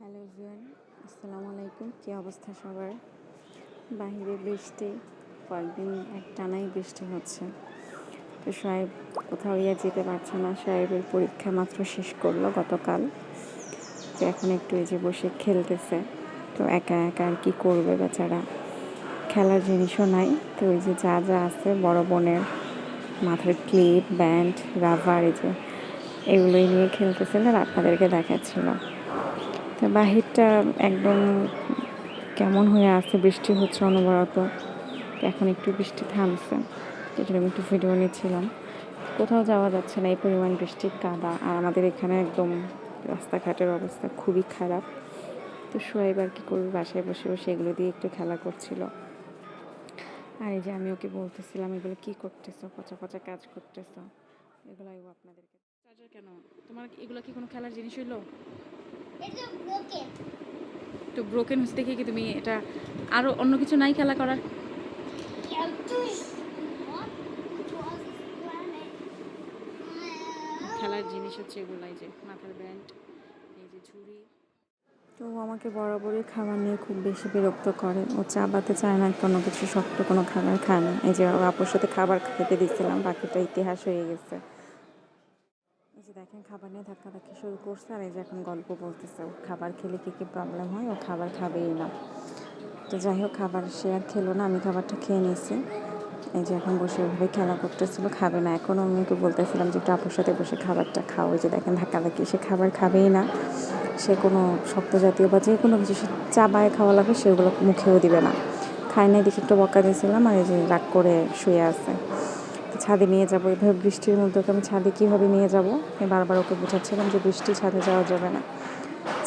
Hello everyone, আসসালামু আলাইকুম। কী অবস্থা সবার? বাহিরে বৃষ্টি, কয়েকদিন এক টানাই বৃষ্টি হচ্ছে। তো সাহেব কোথাও ইয়ে যেতে পারছে না, সাহেবের পরীক্ষা মাত্র শেষ করল গতকাল। তো এখন একটু এই যে বসে খেলতেছে, তো একা একা আর কি করবে বেচারা? খেলার জিনিসও নাই, তো ওই যে যা যা আছে, বড় বোনের মাথার ক্লিপ, ব্যান্ড, রাবার, এই যে এগুলোই নিয়ে খেলতেছিল আর আপনাদেরকে দেখাচ্ছিল তো বাহিরটা একদম কেমন হয়ে আছে? বৃষ্টি হচ্ছে অনবরত। এখন একটু বৃষ্টি থামছে। জন্য আমি একটু ভিডিও নিচ্ছিলাম। কোথাও যাওয়া যাচ্ছে না, এই পরিমাণ বৃষ্টির কাদা। আর আমাদের এখানে একদম রাস্তাঘাটের অবস্থা খুবই খারাপ। তো সোয়াইব আর কি করবে, বাসায় বসে বসে এগুলো দিয়ে একটু খেলা করছিল। আর এই যে আমি ওকে বলতেছিলাম, এগুলো কি করতেছো? পচা পচা কাজ করতেছো। এগুলো আপনাদেরকে চার্জার কেন? তোমার এগুলো কি কোনো খেলার জিনিস হইল? তো ব্রোকেন হচ্ছে দেখে কি তুমি এটা আরও অন্য কিছু নাই খেলা করার. খেলার জিনিস হচ্ছে এগুলাই যে মাথার ব্যান্ড এই যে ঝুড়ি। তো ও আমাকে বরাবরই খাবার নিয়ে খুব বেশি বিরক্ত করে। ও চাবাতে চায় না কোনো কিছু শক্ত কোনো খাবার খায় না। এই যে ওর আপুর সাথে খাবার খেতে দিচ্ছিলাম বাকিটা ইতিহাস হয়ে গেছে। যে দেখেন খাবার নিয়ে ধাক্কাধাক্কি শুরু করছে, আর এই যে এখন গল্প বলতেছে, ও খাবার খেলে কী কী প্রবলেম হয়, ও খাবার খাবেই না। তো যাই হোক, খাবার সে আর খেলো না, আমি খাবারটা খেয়ে নিয়েছি। এই যে এখন বসে ওইভাবে খেলা করতেছিল, খাবে না। এখনও আমি ওকে বলতেছিলাম যে একটু আপুর সাথে বসে খাবারটা খাও। এই যে দেখেন ধাক্কাধাক্কি সে খাবার খাবেই না। সে কোনো শক্ত জাতীয় বা যে কোনো কিছু সে চাবায় খাওয়া লাগবে, সেগুলো মুখেও দিবে না। খায় নাই দেখে একটু বকা দিয়েছিলাম, আর এই যে রাগ করে শুয়ে আছে। ছাদে নিয়ে যাব। এভাবে বৃষ্টির মধ্যে ওকে আমি ছাদে কীভাবে নিয়ে যাব? আমি বারবার ওকে বোঝাচ্ছিলাম যে বৃষ্টি ছাদে যাওয়া যাবে না।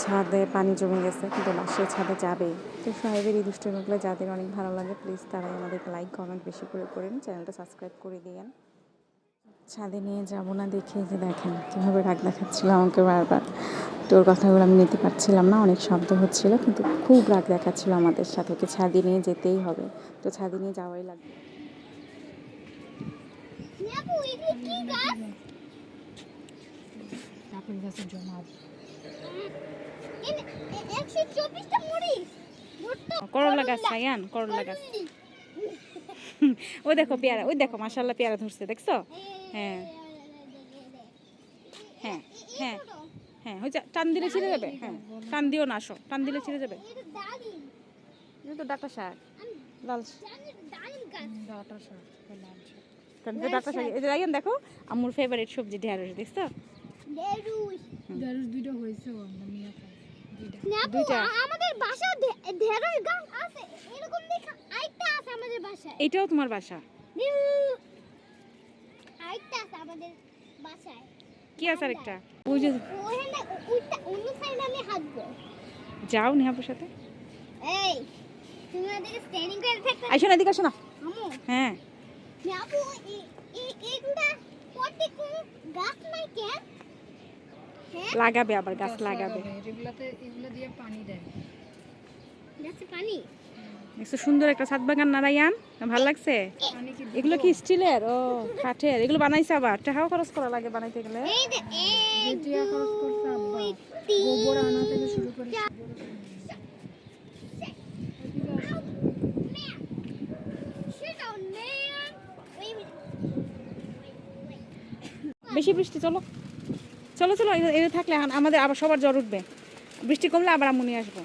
ছাদে পানি জমে গেছে, কিন্তু সে ছাদে যাবেই। তো সাহেবের এই দুষ্টমিগুলো যাদের অনেক ভালো লাগে প্লিজ তারাই আমাদেরকে লাইক কমেন্ট বেশি করে করেন। চ্যানেলটা সাবস্ক্রাইব করে দিয়েন। ছাদে নিয়ে যাব না দেখে যে দেখেন, কীভাবে রাগ দেখাচ্ছিল আমাকে বারবার। তোর কথাগুলো আমি নিতে পারছিলাম না, অনেক শব্দ হচ্ছিল, কিন্তু খুব রাগ দেখাচ্ছিল আমাদের সাথে ওকে ছাদে নিয়ে যেতেই হবে। তো ছাদে নিয়ে যাওয়াই লাগবে? আপেল গাছের জমা এনে- এ- 124 টা মরিচ। ভুট্টা, করলা গাছ সায়ান করলা গাছ। ওই দেখো পেয়ারা ওই দেখো মাশাল্লাহ পেয়ারা ধরছে দেখছ? হ্যাঁ। হ্যাঁ হ্যাঁ হ্যাঁ ওই যে টান দিলে ছিঁড়ে যাবে হ্যাঁ। টান দিও না আসো টান দিলে ছিঁড়ে যাবে। তো ডাটা শাক লাল জানি ডালিম গাছ। ডাটা শাক। ডাটা শাক এই যে দেখো আমার ফেভারিট সবজি ঢেঁড়স দেখছ ঢেঁড়স। ঢেঁড়স দুইটা হয়েছে আমাদের বাসায় ঢে- ঢেঁড়স গাছ আছে। এরকম দেখা আরেকটা আছে আমাদের বাসায়। এইটাও তোমার বাসা। আছে আমাদের বাসায়। কি আছে আরেকটা ওই যে অন্য সাইডে আমি হাঁটবো। যাও নেহাপুর সাথে এই তুমি ওদেরকে স্ট্যান্ডিং করে থাকতে আইসো না এদিকে আসো না হ্যাঁ নেবু এই এই এইগুলা পটে কোন গাছ নাই কেন হ্যাঁ লাগাবে। আবার গাছ লাগাবে। এগুলাতে এগুলো দিয়ে পানি দেয়। গাছে পানি? দেখছ সুন্দর একটা ছাদ বাগান না রাইয়ান ভালো লাগছে? এগুলো কি স্টিলের? ও কাঠের। এগুলো বানাইছে আবার। টাকাও খরচ করা লাগে বানাইতে গেলে। এই যে খরচ করছে আব্বা। গোবর আনা থেকে শুরু করে বেশি বৃষ্টি, চলো। চলো চলো এটা থাকলে আমাদের আবার সবার জ্বর উঠবে। বৃষ্টি কমলে আবার আম্মু নিয়ে আসব।